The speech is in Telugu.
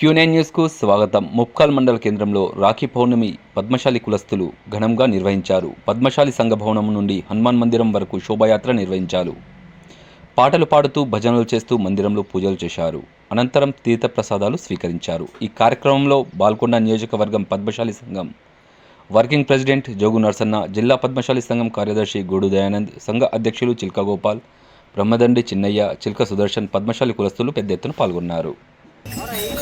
క్యూనైన్ న్యూస్కు స్వాగతం. ముప్కాల్ మండల కేంద్రంలో రాఖీ పౌర్ణమి పద్మశాలి కులస్తులు ఘనంగా నిర్వహించారు. పద్మశాలి సంఘ భవనం నుండి హనుమాన్ మందిరం వరకు శోభాయాత్ర నిర్వహించారు. పాటలు పాడుతూ భజనలు చేస్తూ మందిరంలో పూజలు చేశారు. అనంతరం తీర్థప్రసాదాలు స్వీకరించారు. ఈ కార్యక్రమంలో బాల్కొండ నియోజకవర్గం పద్మశాలి సంఘం వర్కింగ్ ప్రెసిడెంట్ జోగు నర్సన్న జిల్లా పద్మశాలి సంఘం కార్యదర్శి గోడు దయానంద్ సంఘ అధ్యక్షులు చిల్క గోపాల్ బ్రహ్మదండి చిన్నయ్య చిల్క సుదర్శన్ పద్మశాలి కులస్తులు పెద్ద ఎత్తున పాల్గొన్నారు.